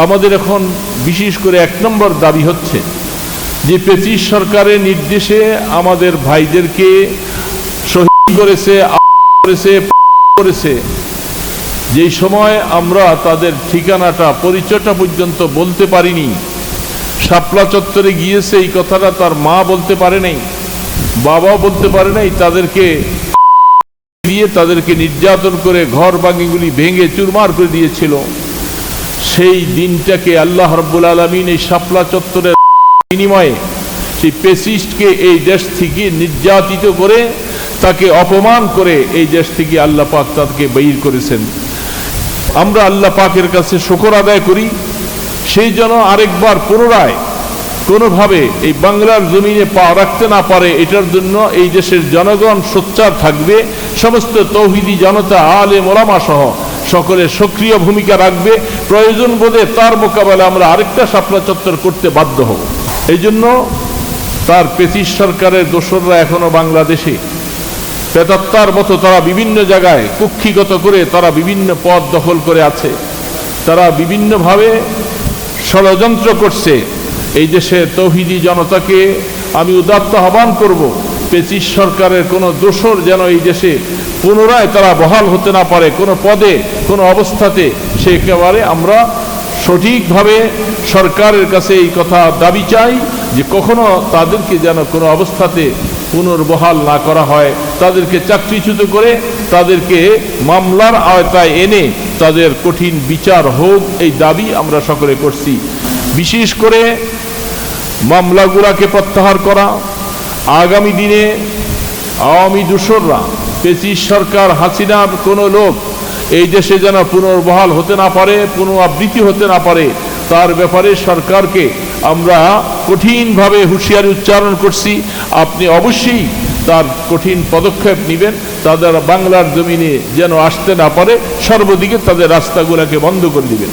আমাদের এখন বিশেষ করে এক নম্বর দাবি হচ্ছে যে পেচিস সরকারের নির্দেশে আমাদের ভাইদেরকে শহীদ করেছে করেছে করেছে। যেই সময় আমরা তাদের ঠিকানাটা, পরিচয়টা পর্যন্ত বলতে পারিনি, শাপলা চত্বরে গিয়েছে এই কথাটা তার মা বলতে পারে নাই, বাবাও বলতে পারে নাই, তাদেরকে দিয়ে তাদেরকে নির্যাতন করে ঘর বাঙ্গিগুলি ভেঙে চুরমার করে দিয়েছিল। সেই দিনটাকে আল্লাহ রব্বুল আলমিন এই শাপলা চত্বরের বিনিময়ে সেই পেসিস্টকে এই দেশ থেকে নির্যাতিত করে তাকে অপমান করে এই দেশ থেকে আল্লাহ পাক তাকে বের করেছেন। আমরা আল্লাহ পাকের কাছে শকর আদায় করি। সেই যেন আরেকবার পুনরায় কোনোভাবে এই বাংলার জমিনে পা রাখতে না পারে, এটার জন্য এই দেশের জনগণ সোচ্চার থাকবে। সমস্ত তৌহিদি জনতা আলে মোলামা সহ সকলে সক্রিয় ভূমিকা রাখবে। প্রয়োজন বোধে তার মোকাবেলা আমরা আরেকটা শাপলা চত্বর করতে বাধ্য হব। এই জন্য তার পেচিস সরকারের দোসররা এখনও বাংলাদেশে। প্রেতাত্মার মতো তারা বিভিন্ন জায়গায় কুক্ষিগত করে তারা বিভিন্ন পদ দখল করে আছে। তারা বিভিন্নভাবে ষড়যন্ত্র করছে। এই দেশের তৌহিদি জনতাকে আমি উদাত্ত আহ্বান করব পেচিস সরকারের কোনো দোসর যেন এই দেশে পুনরায় তারা বহাল হতে না পারে, কোনো পদে, কোনো অবস্থাতে, সে একেবারে আমরা সঠিকভাবে সরকারের কাছে এই কথা দাবি চাই যে কখনো তাদেরকে যেন কোনো অবস্থাতে পুনর্বহাল না করা হয়। তাদেরকে চাকরিচ্যুত করে তাদেরকে মামলার আওতায় এনে তাদের কঠিন বিচার হোক, এই দাবি আমরা সকলে করছি। বিশেষ করে মামলাগুলাকে প্রত্যাহার করা আগামী দিনে আওয়ামী দূষররা পেচিস সরকার হাসিনার কোনো লোক এই দেশে যেন পুনর্বহাল হতে না পারে, পুনরাবৃত্তি হতে না পারে, তার ব্যাপারে সরকারকে আমরা কঠিনভাবে হুঁশিয়ারি উচ্চারণ করছি। আপনি অবশ্যই তার কঠিন পদক্ষেপ নেবেন, তাদের বাংলার জমিনে যেন আসতে না পারে, সর্বদিকে তাদের রাস্তাগুলোকে বন্ধ করে দিবেন।